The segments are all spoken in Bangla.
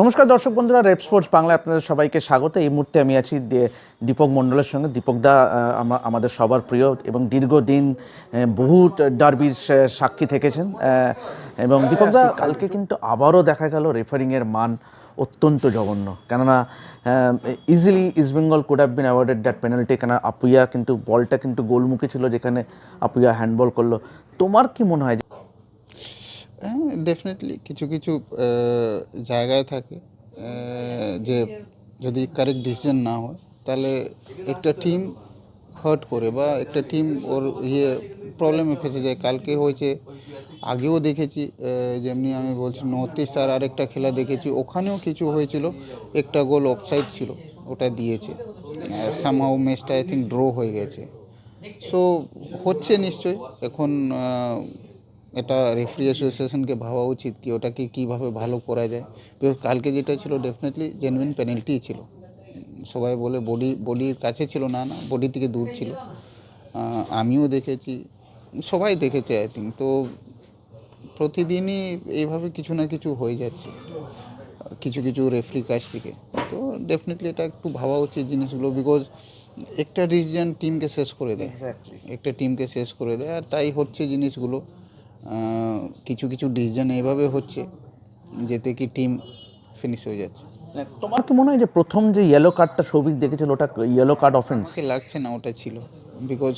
নমস্কার দর্শক বন্ধুরা, রেপ স্পোর্টস বাংলা আপনাদের সবাইকে স্বাগত। এই মুহূর্তে আমি আছি দীপক মণ্ডলের সঙ্গে। দীপক দা আমাদের সবার প্রিয় এবং দীর্ঘদিন বহু ডার্বির সাক্ষী থেকেছেন এবং দীপক দা, কালকে কিন্তু আবারও দেখা গেল রেফারিংয়ের মান অত্যন্ত জঘন্য। কেননা easily East Bengal could have been awarded that penalty কেন আপুইয়া কিন্তু, বলটা কিন্তু গোলমুখী ছিল, যেখানে আপুইয়া হ্যান্ডবল করল। তোমার কি মনে হয় হ্যাঁ ডেফিনেটলি কিছু কিছু জায়গায় থাকে যে যদি কারেক্ট ডিসিশন না হয়, তাহলে একটা টিম হার্ট করে বা একটা টিম ওর ইয়ে প্রবলেমে ফেসে যায়। কালকে হয়েছে, আগেও দেখেছি যেমনি আমি বলছি নর্থ ইস্ট আর আরেকটা খেলা দেখেছি, ওখানেও কিছু হয়েছিল, একটা গোল অফসাইড ছিল, ওটা দিয়েছে। সামহাও ম্যাচটা আই থিঙ্ক ড্র হয়ে গেছে। সো হচ্ছে নিশ্চয়ই, এখন এটা রেফারি অ্যাসোসিয়েশনকে ভাবা উচিত কি ওটাকে কীভাবে ভালো করা যায়। বিকজ কালকে যেটা ছিল ডেফিনেটলি জেনুইন পেনাল্টি ছিল। সবাই বলে বডি বডির কাছে ছিল না না বডি থেকে দূর ছিল। আমিও দেখেছি সবাই দেখেছে আই থিঙ্ক তো প্রতিদিনই এইভাবে কিছু না কিছু হয়ে যাচ্ছে কিছু কিছু রেফারি কাছ থেকে। তো ডেফিনেটলি এটা একটু ভাবা উচিত জিনিসগুলো বিকজ একটা ডিসিশন টিমকে শেষ করে দেয়। একটা টিমকে শেষ করে দেয় আর তাই হচ্ছে জিনিসগুলো। কিছু কিছু ডিসিশন এইভাবে হচ্ছে যেতে কি টিম ফিনিশ হয়ে যাচ্ছে। তোমার কি মনে হয় যে প্রথম যে ইয়েলো কার্ডটা সৌভিক দেখেছিল ওটা ইয়েলো কার্ড অফেন্স লাগছে না ওটা ছিল। বিকজ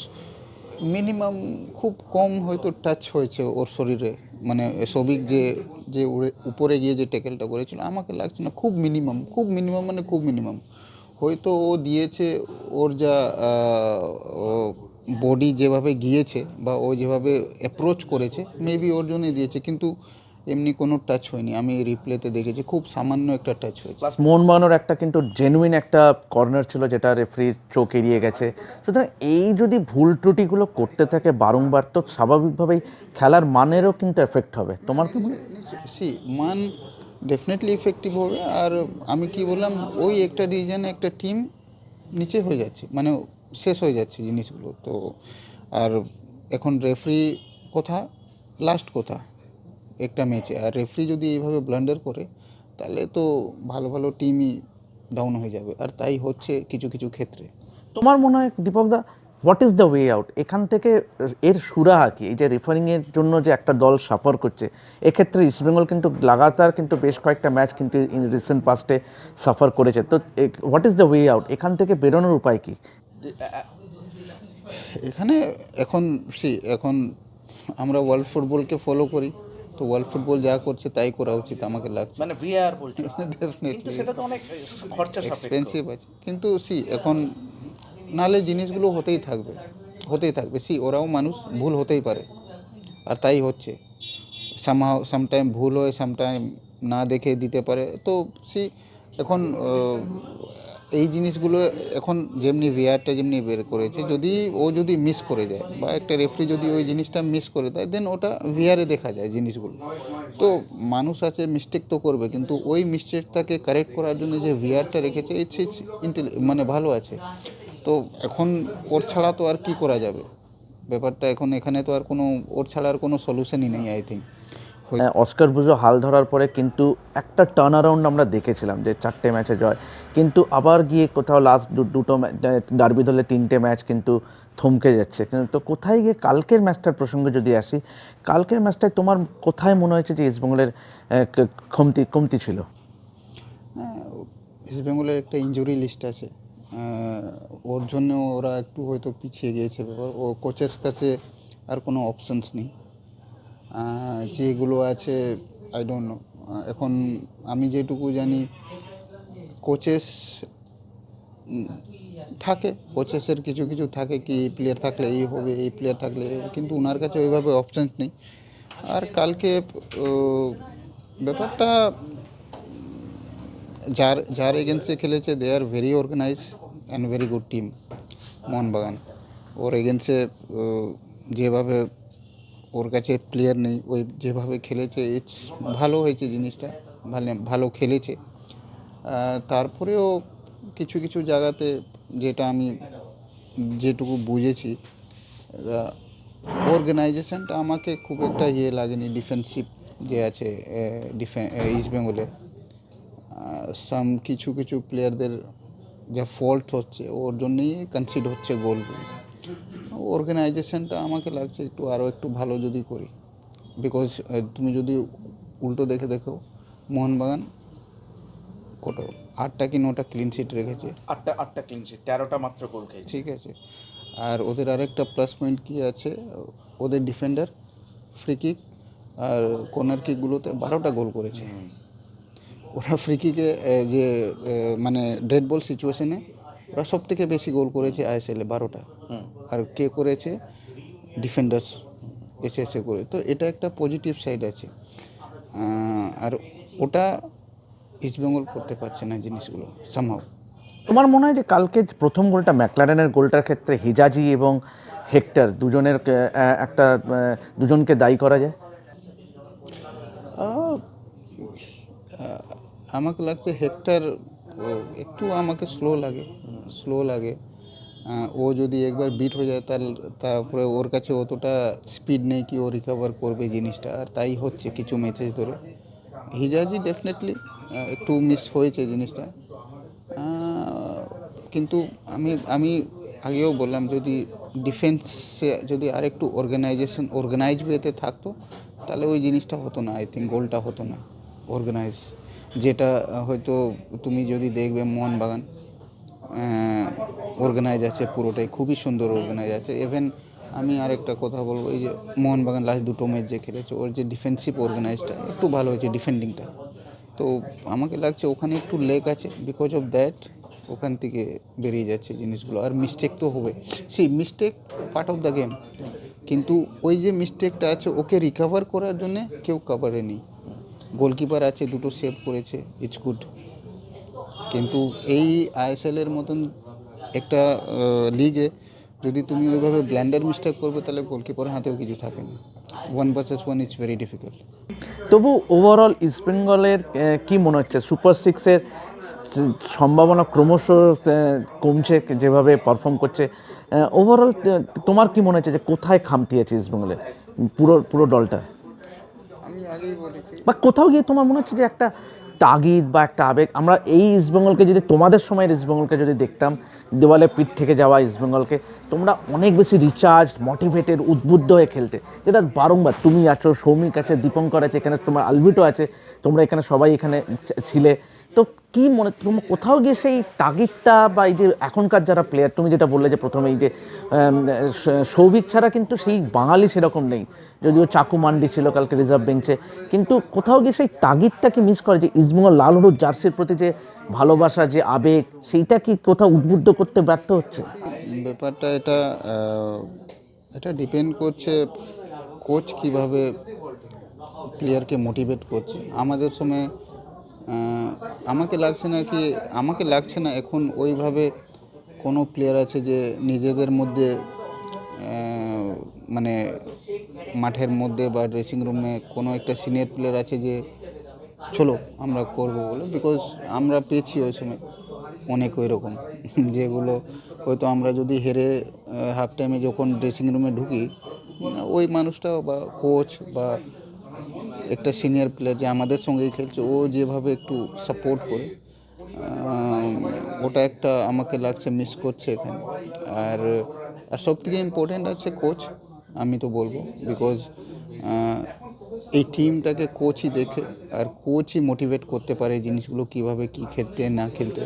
মিনিমাম খুব কম হয়তো টাচ হয়েছে ওর শরীরে। মানে সবিক যে যে উপরে গিয়ে যে ট্যাকেলটা করেছিল আমাকে লাগছে না খুব মিনিমাম খুব মিনিমাম মানে খুব মিনিমাম হয়তো ও দিয়েছে ওর যা বডি যেভাবে গিয়েছে বা ও যেভাবে অ্যাপ্রোচ করেছে মেবি ওর জন্যই দিয়েছে কিন্তু এমনি কোনো টাচ হয়নি। আমি রিপ্লেতে দেখেছি খুব সামান্য একটা টাচ হয়েছে। প্লাস মোহনবাগানের একটা কিন্তু জেনুইন একটা কর্নার ছিল যেটা রেফারির চোখ এড়িয়ে গেছে। সুতরাং এই যদি ভুল ত্রুটিগুলো করতে থাকে বারংবার তো স্বাভাবিকভাবেই খেলার মানেরও কিন্তু এফেক্ট হবে। তোমার কি মনে সি মান ডেফিনেটলি ইফেক্টিভ হবে আর আমি কি বললাম ওই একটা ডিসিশনে একটা টিম নিচে হয়ে যাচ্ছে। মানে শেষ হয়ে যাচ্ছে জিনিসগুলো। তো আর এখন রেফারি কথা লাস্ট কথা একটা ম্যাচে আর রেফারি যদি এইভাবে ব্লান্ডার করে, তাহলে তো ভালো ভালো টিমই ডাউন হয়ে যাবে। আর তাই হচ্ছে কিছু কিছু ক্ষেত্রে। তোমার মনে হয়, দীপক দা what is the way out এখান থেকে এর সুরাহা কি? এই যে রেফারিংয়ের জন্য যে একটা দল সাফার করছে, এক্ষেত্রে ইস্টবেঙ্গল কিন্তু লাগাতার কিন্তু বেশ কয়েকটা ম্যাচ কিন্তু ইন রিসেন্ট পাস্টে সাফার করেছে। তো what is the way out এখান থেকে বেরোনোর উপায় কি? এখানে এখন সি এখন আমরা ওয়ার্ল্ড ফুটবলকে ফলো করি। তো ওয়ার্ল্ড ফুটবল যা করছে তাই করা উচিত আমাকে লাগছে। মানে ভিআর বলছো। ডেফিনেটলি সেটা তো অনেক খরচা এক্সপেন্সিভ আছে। কিন্তু সি এখন নালে জিনিসগুলো হতেই থাকবে। হতেই থাকবে। সি ওরাও মানুষ ভুল হতেই পারে। আর তাই হচ্ছে। সামহাও সামটাইম ভুল হয় সামটাইম না দেখে দিতে পারে। তো সি এখন এই জিনিসগুলো এখন যেমনি ভিআরটা যেমনি বের করেছে, যদি ও যদি মিস করে যায় বা একটা রেফারি যদি ওই জিনিসটা মিস করে দেয় দেন ওটা ভিআরে দেখা যায় জিনিসগুলো। তো মানুষ আছে মিস্টেক তো করবে, কিন্তু ওই মিস্টেকটাকে কারেক্ট করার জন্য যে ভিআরটা রেখেছে ইটস ইটস মানে ভালো আছে। তো এখন ওর ছাড়া তো আর কি করা যাবে? ব্যাপারটা এখন এখানে তো আর কোনো, ওর ছাড়া আর কোনো সলিউশনই নেই আই থিঙ্ক অস্কার বুঝো হাল ধরার পরে কিন্তু একটা টার্ন অ্যারাউন্ড আমরা দেখেছিলাম যে চারটে ম্যাচে জয়। কিন্তু আবার গিয়ে কোথাও লাস্ট দুটো ডার্বি ধরলে তিনটে ম্যাচ কিন্তু থমকে যাচ্ছে। কিন্তু তো কোথায় গিয়ে কালকের ম্যাচটার প্রসঙ্গে যদি আসি কালকের ম্যাচটায় তোমার কোথায় মনে হয়েছে যে ইস্টবেঙ্গলের কমতি কমতি ছিল? ইস্ট বেঙ্গলের একটা ইঞ্জুরি লিস্ট আছে। ওর জন্য ওরা একটু হয়তো পিছিয়ে গিয়েছে ব্যাপার। ও কোচের কাছে আর কোনো অপশনস নেই। যেগুলো আছে আই ডোন্ট নো এখন আমি যেটুকু জানি কোচেস থাকে। কোচেসের কিছু কিছু থাকে কি, এই প্লেয়ার থাকলে এই হবে, এই প্লেয়ার থাকলে কিন্তু ওনার কাছে ওইভাবে অপশনস নেই। আর কালকে ব্যাপারটা, যার যার এগেন্সে খেলেছে they are very organise and very good team Mohun Bagan. Or against যেভাবে ওর কাছে প্লেয়ার নেই, ওই যেভাবে খেলেছে ইটস ভালো হয়েছে জিনিসটা ভালো ভালো খেলেছে। তারপরেও কিছু কিছু জায়গাতে যেটা আমি যেটুকু বুঝেছি অর্গানাইজেশনটা আমাকে খুব একটা ইয়ে লাগেনি ডিফেন্সিভ যে আছে ডিফেন ইস্ট বেঙ্গলের সাম কিছু কিছু প্লেয়ারদের যা ফল্ট হচ্ছে, ওর জন্যই কনসিড হচ্ছে গোলগুলো অর্গানাইজেশনটা আমাকে লাগছে একটু আরও একটু ভালো যদি করি। বিকজ তুমি যদি উল্টো দেখে দেখো মোহনবাগান কত? আটটা কি নটা ক্লিন শিট রেখেছে? আটটা আটটা ক্লিন শিট তেরোটা মাত্র গোল খেয়েছে। ঠিক আছে। আর ওদের আরেকটা প্লাস পয়েন্ট কী আছে? ওদের ডিফেন্ডার ফ্রি কিক আর কর্নার কিকগুলোতে বারোটা গোল করেছে। ওরা ফ্রি কিকে যে মানে ডেড বল সিচুয়েশনে ওরা সব থেকে বেশি গোল করেছে আইএসএলে বারোটা। আর কে করেছে? ডিফেন্ডার্স এসে এসে করে। তো এটা একটা পজিটিভ সাইড আছে। আর ওটা ইস্টবেঙ্গল করতে পারছে না জিনিসগুলো সামহাও তোমার মনে হয় যে কালকে প্রথম গোলটা ম্যাকলারেনের গোলটার ক্ষেত্রে হিজাজি এবং হেক্টর দুজনের একটা দুজনকে দায়ী করা যায়? আমাকে লাগছে হেক্টর একটু আমাকে স্লো লাগে। স্লো লাগে। ও যদি একবার বিট হয়ে যায় তাহলে তারপরে ওর কাছে অতটা স্পিড নেই কি ও রিকভার করবে জিনিসটা। আর তাই হচ্ছে কিছু ম্যাচেস ধরে। হিজাজি ডেফিনেটলি একটু মিস হয়েছে জিনিসটা। কিন্তু আমি আমি আগেও বললাম যদি ডিফেন্সে যদি আর একটু অর্গানাইজেশন অর্গানাইজ ওয়েতে থাকতো, তাহলে ওই জিনিসটা হতো না। আই থিঙ্ক গোলটা হতো না। অর্গানাইজ যেটা হয়তো তুমি যদি দেখবে মোহনবাগান অর্গানাইজ আছে, পুরোটাই খুবই সুন্দর অর্গানাইজ আছে। ইভেন আমি আরেকটা কথা বলব, এই যে মোহনবাগান লাস্ট দুটো ম্যাচ যে খেলেছে, ওর যে ডিফেন্সিভ অর্গানাইজটা একটু ভালো হয়েছে ডিফেন্ডিংটা তো আমাকে লাগছে ওখানে একটু লেক আছে বিকজ অফ দ্যাট ওখান থেকে বেরিয়ে যাচ্ছে জিনিসগুলো। আর মিস্টেক তো হবে। সেই mistake part of the game কিন্তু ওই যে মিস্টেকটা আছে, ওকে রিকভার করার জন্যে কেউ কাভারে নেই। গোলকিপার আছে, দুটো সেভ করেছে ইটস গুড কিন্তু এই আইএসএল এর মতন একটা লিগে যদি তুমি ওইভাবে ব্ল্যান্ডার মিস্টেক করবে তাহলে গোলকিপারের হাতেও কিছু থাকে না। One versus one it's very difficult তবু ওভারঅল ইস্টবেঙ্গলের আহ, কি মনে হচ্ছে? সুপার সিক্সের সম্ভাবনা ক্রমশ কমছে যেভাবে পারফর্ম করছে। ওভারঅল তোমার কি মনে হচ্ছে যে কোথায় খামতি আছে ইস্টবেঙ্গলের পুরো পুরো দলটা? বা কোথাও গিয়ে তোমার মনে হচ্ছে যে একটা তাগিদ বা একটা আবেগ? আমরা এই ইস্টবেঙ্গলকে যদি, তোমাদের সময়ের ইস্টবেঙ্গলকে যদি দেখতাম, দেওয়ালে পিঠ থেকে যাওয়া ইস্টবেঙ্গলকে তোমরা অনেক বেশি রিচার্জ মোটিভেটেড উদ্বুদ্ধ হয়ে খেলতে। যেটা বারংবার, তুমি আছো, সৌমিক আছে, দীপঙ্কর আছে, এখানে তোমার আলভিটো আছে, তোমরা এখানে সবাই এখানে ছিলে। তো কি মনে তুমি কোথাও গিয়ে সেই তাগিদটা বা এই যে এখনকার যারা প্লেয়ার তুমি যেটা বললে যে প্রথমে এই যে সৌভিক ছাড়া কিন্তু সেই বাঙালি সেরকম নেই। যদিও চাকু মান্ডি ছিল কালকে রিজার্ভ বেঞ্চে কিন্তু কোথাও গিয়ে সেই তাগিদটাকে মিস করে যে ইস্টবেঙ্গল লাল হলুদ জার্সির প্রতি যে ভালোবাসা, যে আবেগ, সেইটা কি কোথাও উদ্বুদ্ধ করতে ব্যর্থ হচ্ছে? ব্যাপারটা এটা এটা ডিপেন্ড করছে কোচ কীভাবে প্লেয়ারকে মোটিভেট করছে। আমাদের সময় আমাকে লাগছে না কি আমাকে লাগছে না এখন ওইভাবে কোনো প্লেয়ার আছে যে নিজেদের মধ্যে মানে মাঠের মধ্যে বা ড্রেসিং রুমে কোনো একটা সিনিয়র প্লেয়ার আছে যে চলো আমরা করব বলে বিকজ আমরা পেয়েছি ওই সময় অনেক ওই রকম যেগুলো হয়তো আমরা যদি হেরে হাফ টাইমে যখন ড্রেসিং রুমে ঢুকি, ওই মানুষটা বা কোচ বা একটা সিনিয়র প্লেয়ার যে আমাদের সঙ্গেই খেলছে, ও যেভাবে একটু সাপোর্ট করে ওটা একটা আমাকে লাগছে মিস করছে এখানে। আর আর সব থেকে ইম্পর্টেন্ট আছে কোচ আমি তো বলব বিকজ এই টিমটাকে কোচই দেখে, আর কোচই মোটিভেট করতে পারে জিনিসগুলো কীভাবে কী খেলতে, না খেলতে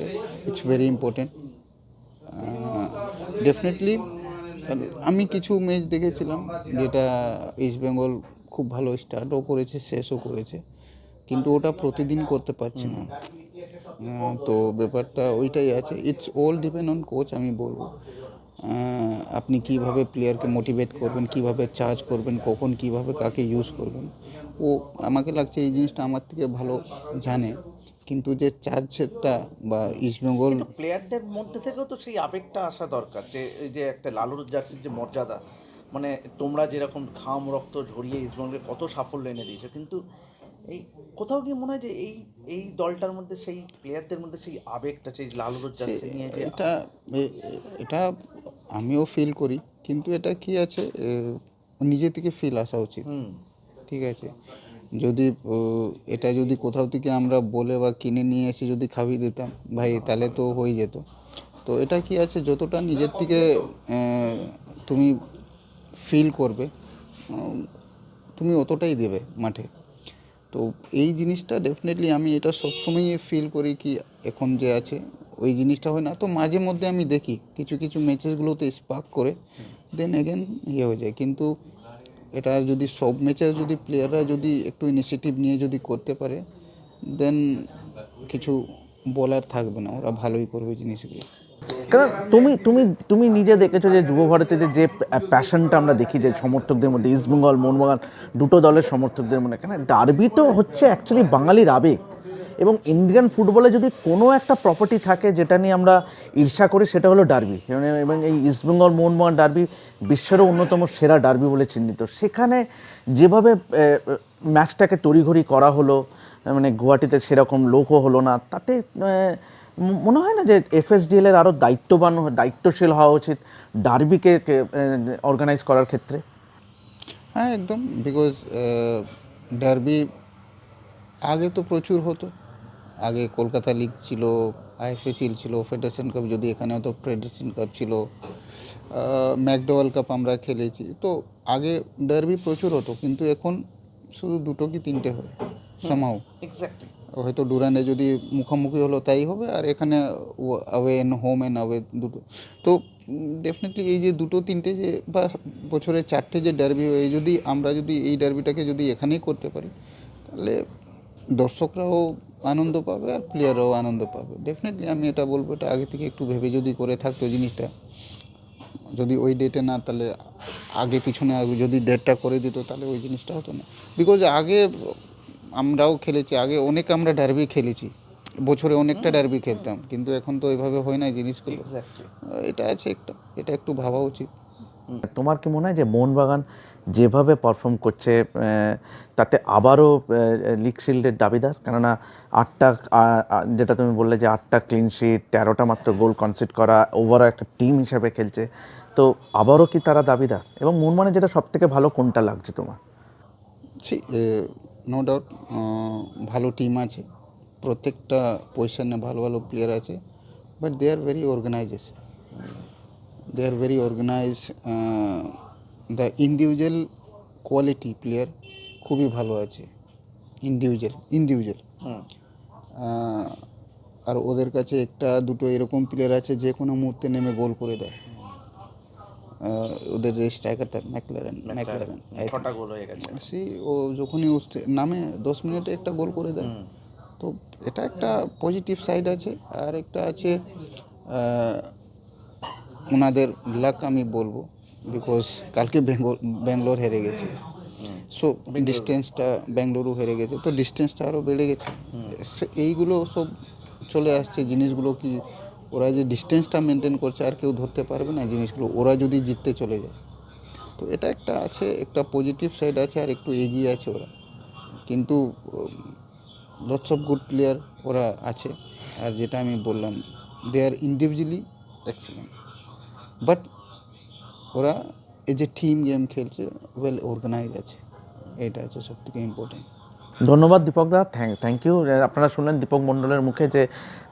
ইটস ভেরি ইম্পর্টেন্ট ডেফিনেটলি আমি কিছু ম্যাচ দেখেছিলাম, যেটা ইস্ট বেঙ্গল খুব ভালো স্টার্টও করেছে, শেষও করেছে। কিন্তু ওটা প্রতিদিন করতে পারছে না। তো ব্যাপারটা ওইটাই আছে। It's all depend on coach আমি বলব। আপনি কীভাবে প্লেয়ারকে মোটিভেট করবেন, কীভাবে চার্জ করবেন, কখন কীভাবে কাকে ইউজ করবেন। ও, আমাকে লাগছে এই জিনিসটা আমার থেকে ভালো জানে। কিন্তু যে চার্জটা বা ইস্টবেঙ্গল প্লেয়ারদের মধ্যে থেকেও তো সেই আবেগটা আসা দরকার। যে যে একটা লাল হলুদ জার্সির যে মর্যাদা মানে তোমরা যেরকম ঘাম রক্ত ঝরিয়ে ইস্টবেঙ্গলকে কত সাফল্য এনে দিয়েছ। কিন্তু এই কোথাও কি মনে হয় যে এই এই দলটার মধ্যে সেই প্লেয়ারদের মধ্যে সেই আবেগটা সেই লাল জার্সি নিয়ে যে এটা এটা আমিও ফিল করি। কিন্তু এটা কি আছে? নিজে থেকে ফিল আসা উচিত। ঠিক আছে? যদি এটা যদি কোথাও থেকে আমরা বলে বা কিনে নিয়ে এসে যদি খাইয়ে দিতাম ভাই তাহলে তো হয়ে যেত। তো এটা কি আছে? যতটা নিজের থেকে তুমি ফিল করবে তুমি অতটাই দেবে মাঠে। তো এই জিনিসটা ডেফিনেটলি আমি এটা সবসময়ই ফিল করি কি এখন যে আছে, ওই জিনিসটা হয় না। তো মাঝে মধ্যে আমি দেখি কিছু কিছু ম্যাচেসগুলোতে স্পার্ক করে দেন এগেন ইয়ে হয়ে যায়। কিন্তু এটা যদি সব ম্যাচে যদি প্লেয়াররা যদি একটু ইনিশিয়েটিভ নিয়ে যদি করতে পারে দেন কিছু বলার থাকবে না, ওরা ভালোই করবে জিনিসগুলো। কারণ তুমি তুমি তুমি নিজে দেখেছ যে যুব ভারতীতে যে প্যাশনটা আমরা দেখি যে সমর্থকদের মধ্যে ইস্টবেঙ্গল মোহনবাগান দুটো দলের সমর্থকদের মধ্যে, কেন? ডার্বি তো হচ্ছে অ্যাকচুয়ালি বাঙালির আবেগ। এবং ইন্ডিয়ান ফুটবলে যদি কোনো একটা প্রপার্টি থাকে যেটা নিয়ে আমরা ঈর্ষা করি, সেটা হলো ডার্বি এবং এই ইস্টবেঙ্গল মোহনবাগান ডার্বি বিশ্বেরও অন্যতম সেরা ডার্বি বলে চিহ্নিত। সেখানে যেভাবে ম্যাচটাকে তড়িঘড়ি করা হলো মানে গুয়াহাটিতে সেরকম লোকও হলো না। তাতে মনে হয় না যে এফএসডিএল এর আরও দায়িত্ববান দায়িত্বশীল হওয়া উচিত ডার্বিকে অর্গানাইজ করার ক্ষেত্রে? হ্যাঁ একদম বিকজ ডার্বি আগে তো প্রচুর হতো। আগে কলকাতা লিগ ছিল আইএফএসিল ছিল ফেডারেশন কাপ যদি এখানে হতো ফেডারেশন কাপ ছিল ম্যাকডোয়াল কাপ আমরা খেলেছি। তো আগে ডার্বি প্রচুর হতো, কিন্তু এখন শুধু দুটো কি তিনটে হয়? সমাও হয়তো ডুরান্ডে যদি মুখোমুখি হলো তাই হবে আর এখানে away and home and away দুটো। তো ডেফিনেটলি এই যে দুটো তিনটে যে বা বছরে চারটে যে ডার্বি এই যদি আমরা যদি এই ডার্বিটাকে যদি এখানেই করতে পারি তাহলে দর্শকরাও আনন্দ পাবে আর প্লেয়াররাও আনন্দ পাবে। ডেফিনেটলি আমি এটা বলব এটা আগে থেকে একটু ভেবে যদি করে থাকতো জিনিসটা যদি ওই ডেটে না তাহলে আগে পিছনে যদি ডেটটা করে দিত তাহলে ওই জিনিসটা হতো না। বিকজ আগে আমরাও খেলেছি আগে অনেক আমরা ডার্বি খেলেছি বছরে অনেকটা ডার্বি খেলতাম কিন্তু এখন তো ওইভাবে হয় না জিনিসগুলো। এটা আছে একটা এটা একটু ভাবা উচিত। তোমার কি মনে হয় যে মোহনবাগান যেভাবে পারফর্ম করছে তাতে আবারও লিগ শিল্ডের দাবিদার? কেননা আটটা যেটা তুমি বললে যে আটটা ক্লিন শিট তেরোটা মাত্র গোল কনসিড করা ওভার একটা টিম হিসেবে খেলছে তো আবারও কি তারা দাবিদার? এবং মোহনবাগানের যেটা সব থেকে ভালো কোনটা লাগছে তোমার? নো ডাউট ভালো টিম আছে। প্রত্যেকটা পজিশনে ভালো ভালো প্লেয়ার আছে but they are very organisation they are very organise the individual quality player খুবই ভালো আছে। ইন্ডিভিজুয়াল ইন্ডিভিজুয়াল আর ওদের কাছে একটা দুটো এরকম প্লেয়ার আছে যে কোনো মুহূর্তে নেমে গোল করে দেয়। ওদের যে স্ট্রাইকার থাকে ম্যাকলারেন ম্যাকলারেন ছটা গোল হয়ে গেছে। সে ও যখনই নামে দশ মিনিটে একটা গোল করে দেয়। তো এটা একটা পজিটিভ সাইড আছে। আর একটা আছে ওনাদের লাক আমি বলব বিকজ কালকে বেঙ্গল ব্যাঙ্গালোর হেরে গেছে। সো ডিস্টেন্সটা ব্যাঙ্গালুরু হেরে গেছে। তো ডিস্টেন্সটা আরও বেড়ে গেছে। এইগুলো সব চলে আসছে। জিনিসগুলো কি ওরা যে ডিস্টেন্সটা মেনটেন করছে আর কেউ ধরতে পারবে না জিনিসগুলো, ওরা যদি জিততে চলে যায়। তো এটা একটা আছে, একটা পজিটিভ সাইড আছে আর একটু এগিয়ে আছে ওরা। কিন্তু লটস অফ গুড প্লেয়ার ওরা আছে। আর যেটা আমি বললাম they are individually excellent but ওরা এই যে টিম গেম খেলছে ওয়েল অর্গানাইজ আছে। এটা আছে সব থেকে ইম্পর্টেন্ট ধন্যবাদ দীপকদা থ্যাংক থ্যাংক ইউ আপনারা শুনলেন দীপক মণ্ডলের মুখে যে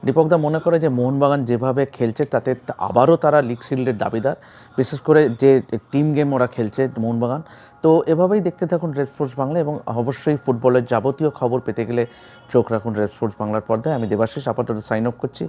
দীপকদা মনে করে যে মোহনবাগান যেভাবে খেলছে, তাতে আবারও তারা লিগ শিল্ডের দাবিদার। বিশেষ করে যে টিম গেম ওরা খেলছে মোহনবাগান। তো এভাবেই দেখতে থাকুন রেড স্পোর্টস বাংলা এবং অবশ্যই ফুটবলের যাবতীয় খবর পেতে গেলে চোখ রাখুন রেড স্পোর্টস বাংলার পর্দায়। আমি দেবাশিস, আপাতত সাইন আপ করছি।